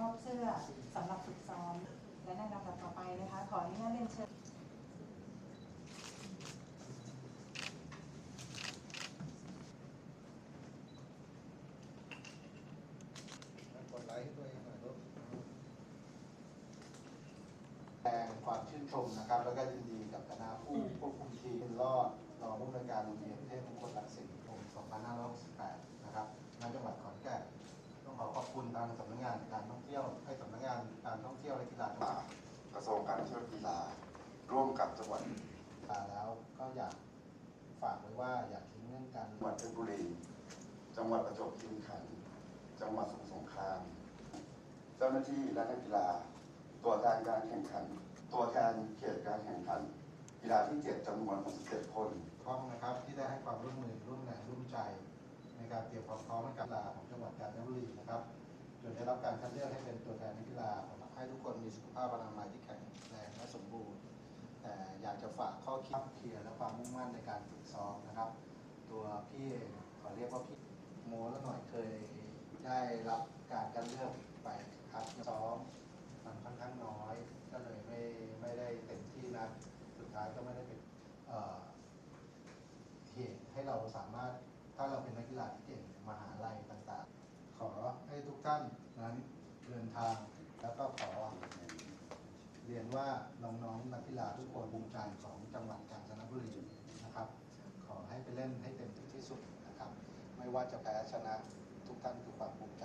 มอบเสื้อสำหรับฝึกซ้อม และในลำดับต่อไปนะคะ ขออนุญาตเรียนเชิญกดไลค์ให้ตัวเองหน่อยลูกแสดงความชื่นชมนะครับ แล้วก็ยินดีกับคณะผู้ควบคุมทีมรอดรองผู้อำนวยการโรงเรียนเทพมงคลรังสิตปี2568 นะครับณจังหวัดขอนแก่นต้องขอขอบคุณทางสำนักงานการท่องเที่ยวให้สำนักงานการท่องเที่ยวและกีฬาจังหวกระทรวงการท่องเที่ยวกีฬาร่วมกับจังหวัดมาแล้วก็อยากฝากไว้ว่าอย่าทิ้งเรื่องการจังหวัดเพชรบุรี จังหวัดประจวบคีรีขันธ์จังหวัดสมุทรสงคราม เจ้าหน้าที่และนักกีฬา ตัวแทนการแข่งขัน ตัวแทนเขตการแข่งขัน กีฬาที่7จำนวน67คนพร้อมนะครับที่ได้ให้ความร่วมมือร่วมแรงร่วมใจในการเตรียมความพร้อมให้กับกีฬาของจังหวัดกาญจนบุรีนะครับ จนได้รับการคัดเลือกให้เป็นตัวแทนนักกีฬาผมให้ทุกคนมีสุขภาพอนามัยที่แข็งแรงและสมบูรณ์ แต่อยากจะฝากข้อคิดเคลียร์และความมุ่งมั่นในการฝึกซ้อมนะครับ ตัวพี่ขอเรียกว่าพี่โมแล้วหน่อยเคยได้รับการคัดเลือกไปคัดซ้อมมันค่อนข้างน้อย ก็เลยไม่ไม่ได้เต็มที่นะสุดท้ายก็ไม่ได้เป็นเหตุให้เราสามารถถ้าเราเป็นนักกีฬาที่เก่งมหาลัยต่างๆ อให้ทุกท่านนั้นเดินทาง แล้วก็ขอเรียนว่าน้องๆนักกีฬาทุกคนภูมิใจของจังหวัดกาญจนบุรีนะครับ ขอให้ไปเล่นให้เต็มที่ที่สุดนะครับ ไม่ว่าจะแพ้ชนะทุกท่านคือความภูมิใจ